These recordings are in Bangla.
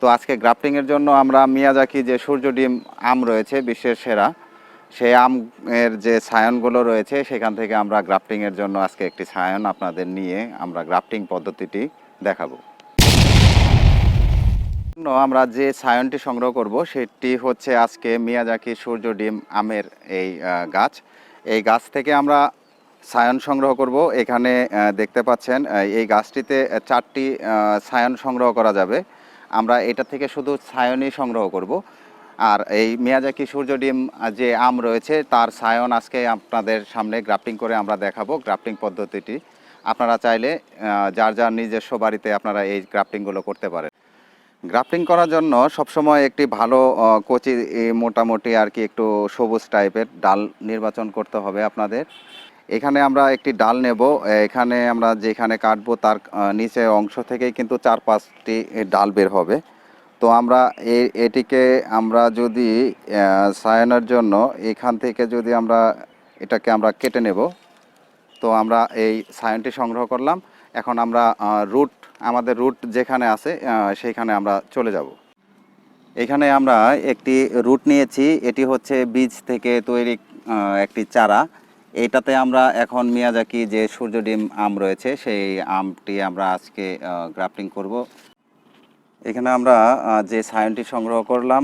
তো আজকে গ্রাফটিংয়ের জন্য আমরা মিয়াজাকি যে সূর্য ডিম আম রয়েছে, বিশ্বের সেরা, সেই আমের যে সায়নগুলো রয়েছে, সেখান থেকে আমরা গ্রাফটিংয়ের জন্য আজকে একটি সায়ন আপনাদের নিয়ে আমরা গ্রাফটিং পদ্ধতিটি দেখাবো। আমরা যে সায়নটি সংগ্রহ করব, সেটি হচ্ছে আজকে মিয়াজাকি সূর্য ডিম আমের এই গাছ। এই গাছ থেকে আমরা সায়ন সংগ্রহ করব। এখানে দেখতে পাচ্ছেন এই গাছটিতে চারটি সায়ন সংগ্রহ করা যাবে। আমরা এটা থেকে শুধু সায়নই সংগ্রহ করব। আর এই মিয়াজাকি সূর্য ডিম যে আম রয়েছে, তার সায়ন আজকে আপনাদের সামনে গ্রাফটিং করে আমরা দেখাবো গ্রাফটিং পদ্ধতিটি। আপনারা চাইলে যার যার নিজস্ব বাড়িতে আপনারা এই গ্রাফটিংগুলো করতে পারেন। গ্রাফটিং করার জন্য সবসময় একটি ভালো কচি মোটামুটি আর কি একটু সবুজ টাইপের ডাল নির্বাচন করতে হবে আপনাদের। এখানে আমরা একটি ডাল নেব। এখানে আমরা যেখানে কাটবো তার নিচে অংশ থেকেই কিন্তু চার পাঁচটি ডাল বের হবে। তো আমরা এটিকে আমরা যদি সায়ানোর জন্য এখান থেকে যদি আমরা এটাকে আমরা কেটে নেব। তো আমরা এই সায়নটি সংগ্রহ করলাম। এখন আমরা রুট, আমাদের রুট যেখানে আছে সেইখানে আমরা চলে যাব। এখানে আমরা একটি রুট নিয়েছি। এটি হচ্ছে বীজ থেকে তৈরি একটি চারা। এইটাতে আমরা এখন মিয়াজাকি যে সূর্য ডিম আম রয়েছে, সেই আমটি আমরা আজকে গ্রাফটিং করব। এখানে আমরা যে সায়নটি সংগ্রহ করলাম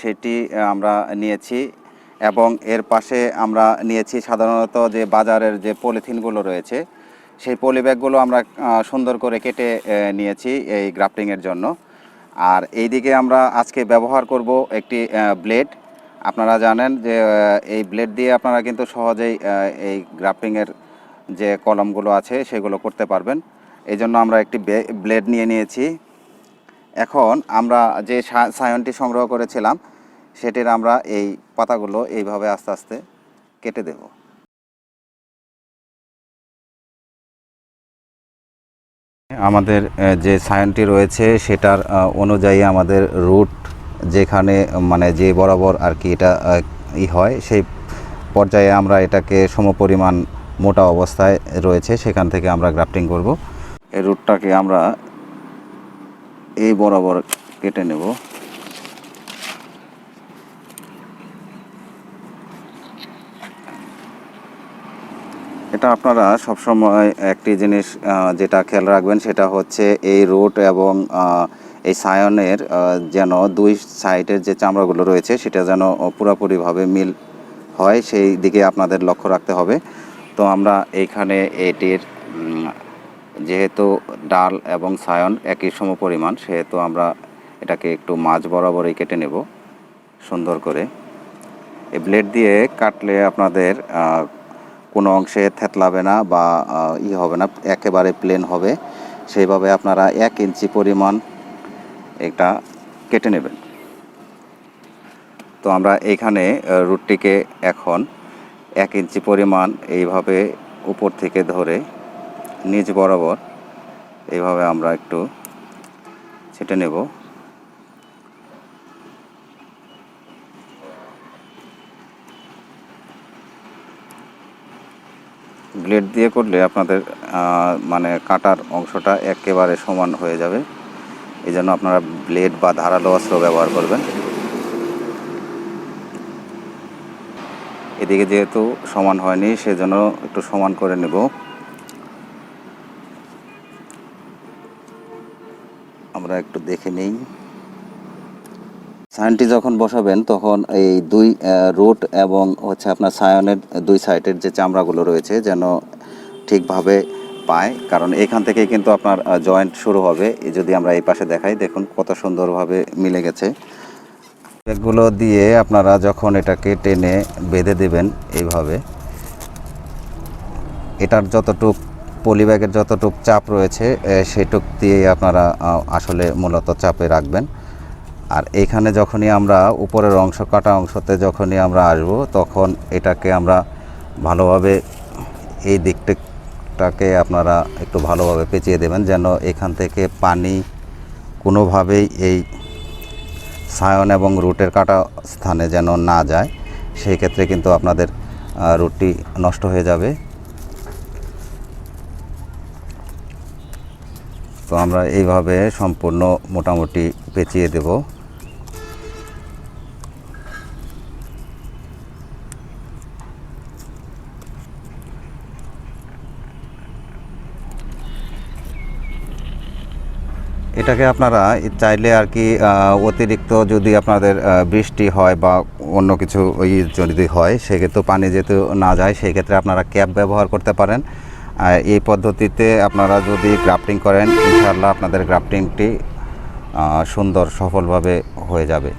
সেটি আমরা নিয়েছি এবং এর পাশে আমরা নিয়েছি সাধারণত যে বাজারের যে পলিথিনগুলো রয়েছে, সেই পলিব্যাগগুলো আমরা সুন্দর করে কেটে নিয়েছি এই গ্রাফটিংয়ের জন্য। আর এইদিকে আমরা আজকে ব্যবহার করব একটি ব্লেড। আপনারা জানেন যে এই ব্লেড দিয়ে আপনারা কিন্তু সহজেই এই গ্রাফটিংয়ের যে কলমগুলো আছে সেগুলো করতে পারবেন। এই জন্য আমরা একটি ব্লেড নিয়ে নিয়েছি। এখন আমরা যে সায়নটি সংগ্রহ করেছিলাম, সেটির আমরা এই পাতাগুলো এইভাবে আস্তে আস্তে কেটে দেব। আমাদের যে সায়নটি রয়েছে সেটার অনুযায়ী আমাদের রুট যেখানে মানে যে বরাবর আর কি এটা ই হয়, সেই পর্যায়ে আমরা এটাকে সমপরিমাণ মোটা অবস্থায় রয়েছে, সেখান থেকে আমরা গ্রাফটিং করব। এই রুটটাকে আমরা এই বরাবর কেটে নেব। এটা আপনারা সবসময় একটি জিনিস যেটা খেয়াল রাখবেন, সেটা হচ্ছে এই রুট এবং এই সায়নের যেন দুই সাইডের যে চামড়াগুলো রয়েছে সেটা যেন পুরোপুরিভাবে মিল হয়, সেই দিকে আপনাদের লক্ষ্য রাখতে হবে। তো আমরা এইখানে এটির যেহেতু ডাল এবং সায়ন একই সম পরিমাণ সেহেতু আমরা এটাকে একটু মাঝ বরাবরই কেটে নেব সুন্দর করে। এই ব্লেড দিয়ে কাটলে আপনাদের কোনো অংশে থেতলাবে না বা ই হবে না, একেবারে প্লেন হবে। সেইভাবে আপনারা এক ইঞ্চি পরিমাণ এটা কেটে নেবেন। তো আমরা এইখানে রুটটিকে এখন এক ইঞ্চি পরিমাণ এইভাবে উপর থেকে ধরে নিচ বরাবর এইভাবে আমরা একটু ছেটে নেব। ব্লেড দিয়ে করলে আপনাদের মানে কাটার অংশটা একেবারে সমান হয়ে যাবে। এই জন্য আপনারা ব্লেড বা ধারালো অস্ত্র ব্যবহার করবেন। এদিকে যেহেতু সমান হয়নি, সেজন্য একটু সমান করে নেব। আমরা একটু দেখে নেই। সায়নটি যখন বসাবেন, তখন এই দুই রুট এবং হচ্ছে আপনার সায়নের দুই সাইডের যে চামড়াগুলো রয়েছে, যেন ঠিকভাবে পায়, কারণ এখান থেকেই কিন্তু আপনার জয়েন্ট শুরু হবে। যদি আমরা এই পাশে দেখাই, দেখুন কত সুন্দরভাবে মিলে গেছে। এগুলো দিয়ে আপনারা যখন এটাকে টেনে বেঁধে দেবেন এইভাবে, এটার যতটুক, পলিব্যাগের যতটুক চাপ রয়েছে সেটুক দিয়েই আপনারা আসলে মূলত চাপে রাখবেন। আর এইখানে যখনই আমরা উপরের অংশ, কাটা অংশতে যখনই আমরা আসব, তখন এটাকে আমরা ভালোভাবে এই দিকটাকে আপনারা একটু ভালোভাবে পেঁচিয়ে দেবেন যেন এখান থেকে পানি কোনোভাবেই এই সায়ন এবং রুটের কাটা স্থানে যেন না যায়। সেই ক্ষেত্রে কিন্তু আপনাদের রুটটি নষ্ট হয়ে যাবে। তো আমরা এইভাবে সম্পূর্ণ মোটামুটি পেঁচিয়ে দেব। এটাকে আপনারা চাইলে আর কি অতিরিক্ত যদি আপনাদের বৃষ্টি হয় বা অন্য কিছু ওই যদি হয়, সেক্ষেত্রে পানি যেহেতু না যায় সেই ক্ষেত্রে আপনারা ক্যাপ ব্যবহার করতে পারেন। এই পদ্ধতিতে আপনারা যদি গ্রাফটিং করেন, ইনশাআল্লাহ আপনাদের গ্রাফটিংটি সুন্দর সফলভাবে হয়ে যাবে।